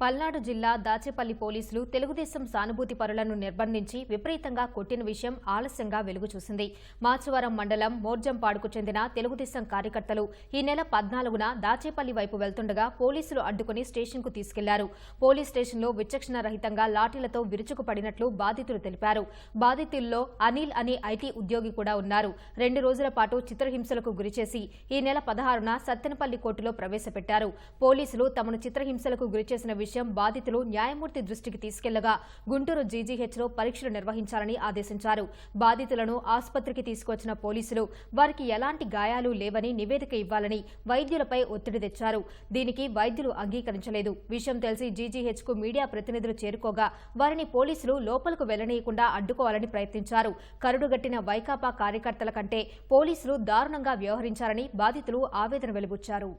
పల్నాడు జిల్లా దాచేపల్లి పోలీసులు తెలుగుదేశం సానుభూతి పరులను నిర్బంధించి విపరీతంగా కొట్టిన విషయం ఆలస్యంగా వెలుగు చూసింది మాచవరం మండలం మోర్జంపాడుకు చెందిన తెలుగుదేశం కార్యకర్తలు ఈ నెల పద్నాలుగున దాచేపల్లి వైపు వెళ్తుండగా పోలీసులు అడ్డుకుని స్టేషన్కు తీసుకెళ్ళారు. పోలీస్ స్టేషన్లో విచక్షణ రహితంగా లాఠీలతో విరుచుకుపడినట్లు బాధితులు తెలిపారు. బాధితుల్లో అనిల్ అనే ఐటీ ఉద్యోగి కూడా ఉన్నారు. రెండు రోజుల పాటు చిత్రహింసలకు గురిచేసి ఈ నెల పదహారున సత్తెనపల్లి కోర్టులో ప్రవేశపెట్టారు. పోలీసులు తమను చిత్రహింసలకు గురిచేసిన విషయం బాధితులు న్యాయమూర్తి దృష్టికి తీసుకెళ్ళగా గుంటూరు జీజీహెచ్లో పరీక్షలు నిర్వహించాలని ఆదేశించారు. బాధితులను ఆసుపత్రికి తీసుకొచ్చిన పోలీసులు వారికి ఎలాంటి గాయాలు లేవని నివేదిక ఇవ్వాలని వైద్యులపై ఒత్తిడి తెచ్చారు. దీనికి వైద్యులు అంగీకరించలేదు. విషయం తెలిసి జీజీహెచ్కు మీడియా ప్రతినిధులు చేరుకోగా వారిని పోలీసులు లోపలకు వెళ్ళనీయకుండా అడ్డుకోవాలని ప్రయత్నించారు. కరుడుగట్టిన వైకాపా కార్యకర్తల కంటే పోలీసులు దారుణంగా వ్యవహరించారని బాధితులు ఆవేదన వెలిబుచ్చారు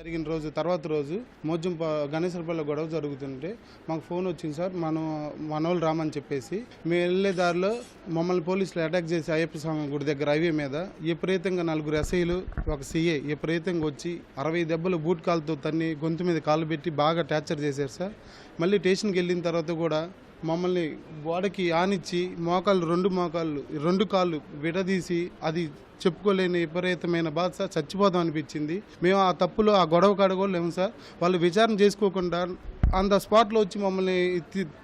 జరిగిన రోజు తర్వాత రోజు మోజం గణేశ్వరపల్లి గొడవ జరుగుతుంటే మాకు ఫోన్ వచ్చింది సార్. మనం మనోళ్ళు రామని చెప్పేసి మేము వెళ్ళే దారిలో మమ్మల్ని పోలీసులు అటాక్ చేసి అయ్యప్ప స్వామి గుడి దగ్గర హైవే మీద విపరీతంగా నలుగురు ఎస్ఐలు ఒక సీఏ విపరీతంగా వచ్చి అరవై దెబ్బలు బూట్ కాలుతో తన్ని గొంతు మీద కాలు పెట్టి బాగా టార్చర్ చేశారు సార్. మళ్ళీ స్టేషన్కి వెళ్ళిన తర్వాత కూడా మమ్మల్ని గోడకి ఆనిచ్చి మోకాళ్ళు రెండు మోకాళ్ళు రెండు కాళ్ళు విడదీసి అది చెప్పుకోలేని విపరీతమైన బాధ సార్ చచ్చిపోదాం అనిపించింది. మేము ఆ తప్పులో ఆ గొడవ కడగోలు లేము సార్. వాళ్ళు విచారణ చేసుకోకుండా ఆన్ ద స్పాట్లో వచ్చి మమ్మల్ని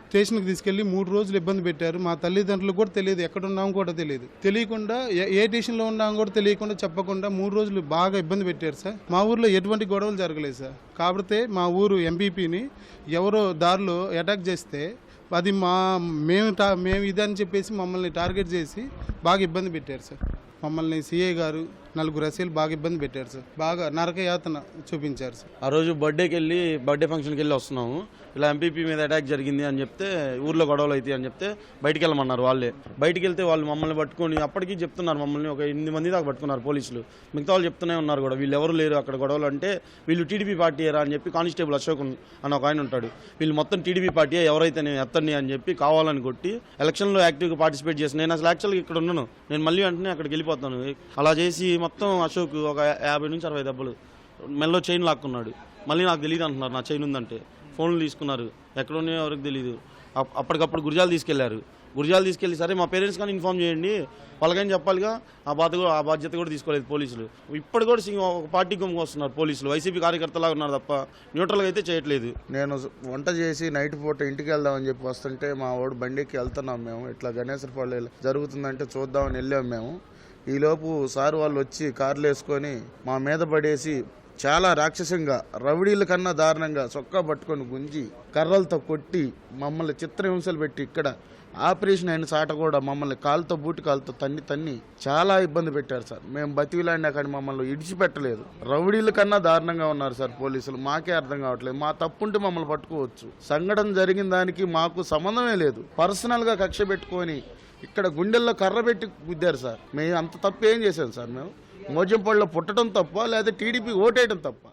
స్టేషన్కి తీసుకెళ్ళి మూడు రోజులు ఇబ్బంది పెట్టారు. మా తల్లిదండ్రులకు కూడా తెలియదు ఎక్కడ ఉన్నాము కూడా తెలియదు. తెలియకుండా ఏ- ఏ స్టేషన్లో ఉన్నామో కూడా తెలియకుండా చెప్పకుండా మూడు రోజులు బాగా ఇబ్బంది పెట్టారు సార్. మా ఊర్లో ఎటువంటి గొడవలు జరగలేదు సార్. కాకపోతే మా ఊరు ఎంపీపీని ఎవరో దారిలో అటాక్ చేస్తే అది మా మేము టా మేము ఇదని చెప్పేసి మమ్మల్ని టార్గెట్ చేసి బాగా ఇబ్బంది పెట్టారు సార్. మమ్మల్ని సిఏ గారు నలుగురు రసీలు బాగా ఇబ్బంది పెట్టారు సార్. బాగా నరక యాతన చూపించారు సార్. ఆ రోజు బర్త్డేకి వెళ్ళి బర్త్డే ఫంక్షన్కి వెళ్ళి వస్తున్నాము. ఇలా ఎంపీపీ మీద అటాక్ జరిగింది అని చెప్తే ఊర్లో గొడవలు అవుతాయి అని చెప్తే బయటికి వెళ్ళమన్నారు వాళ్ళే. బయటికి వెళ్తే వాళ్ళు మమ్మల్ని పట్టుకొని అప్పటికి చెప్తున్నారు మమ్మల్ని. ఒక ఎనిమిది మంది దాకా పట్టుకున్నారు పోలీసులు. మిగతా వాళ్ళు చెప్తూనే ఉన్నారు కూడా వీళ్ళు ఎవరు లేరు అక్కడ గొడవలు అంటే వీళ్ళు టీడీపీ పార్టీ అని చెప్పి కానిస్టేబుల్ అశోక్ అని ఒక ఆయన ఉంటాడు. వీళ్ళు మొత్తం టీడీపీ పార్టీ ఎవరైతే నేను ఎత్తండి అని చెప్పి కావాలని కొట్టి ఎలక్షన్లో యాక్టివ్గా పార్టిసిపేట్ చేసి నేను అసలు యాక్చువల్గా ఇక్కడ ఉన్నాను. నేను మళ్ళీ వెంటనే అక్కడికి వెళ్ళిపోతాను. అలా చేసి మొత్తం అశోక్ ఒక యాభై నుంచి అరవై దెబ్బలు మెల్లో చైన్ లాక్కున్నాడు. మళ్ళీ నాకు తెలియదు అంటున్నారు నా చైన్ ఉందంటే. ఫోన్లు తీసుకున్నారు. ఎక్కడ ఉన్నాయో ఎవరికి తెలియదు అప్- అప్పటికప్పుడు గురిజాలు తీసుకెళ్ళారు. గురిజాలు తీసుకెళ్ళి సరే మా పేరెంట్స్ కానీ ఇన్ఫామ్ చేయండి. వాళ్ళకని చెప్పాలిగా ఆ బాధ కూడా ఆ బాధ్యత కూడా తీసుకోలేదు పోలీసులు. ఇప్పుడు కూడా సింగ్ ఒక పార్టీ గుమ్కి వస్తున్నారు పోలీసులు. వైసీపీ కార్యకర్తలాగా ఉన్నారు తప్ప న్యూట్రల్గా అయితే చేయట్లేదు. నేను వంట చేసి నైట్ పూట ఇంటికి వెళ్దామని చెప్పి వస్తుంటే మా వాడు బండికి వెళ్తున్నాం మేము. ఇట్లా గణేశ్వరపల్లి జరుగుతుందంటే చూద్దామని వెళ్ళాము మేము. ఈలోపు సార్ వాళ్ళు వచ్చి కార్లు వేసుకొని మా మీద పడేసి చాలా రాక్షసంగా రవిడీల కన్నా దారుణంగా చొక్కా పట్టుకొని గుంజి కర్రలతో కొట్టి మమ్మల్ని చిత్రహింసలు పెట్టి ఇక్కడ ఆపరేషన్ అయిన చాట కూడా మమ్మల్ని కాలుతో బూటి కాలుతో తన్ని తన్ని చాలా ఇబ్బంది పెట్టారు సార్. మేము బతికిలాడినా కానీ మమ్మల్ని ఇడిచిపెట్టలేదు. రౌడీల కన్నా దారుణంగా ఉన్నారు సార్ పోలీసులు. మాకే అర్థం కావట్లేదు. మా తప్పుంటే మమ్మల్ని పట్టుకోవచ్చు. సంఘటన జరిగిన దానికి మాకు సంబంధమే లేదు. పర్సనల్గా కక్ష పెట్టుకొని ఇక్కడ గుండెల్లో కర్ర పెట్టి గుద్దారు సార్. మేము అంత తప్పు ఏం చేశాం సార్ మేము? మోజంపల్లిలో పుట్టడం తప్ప లేదా టీడీపీ ఓటేయడం తప్ప.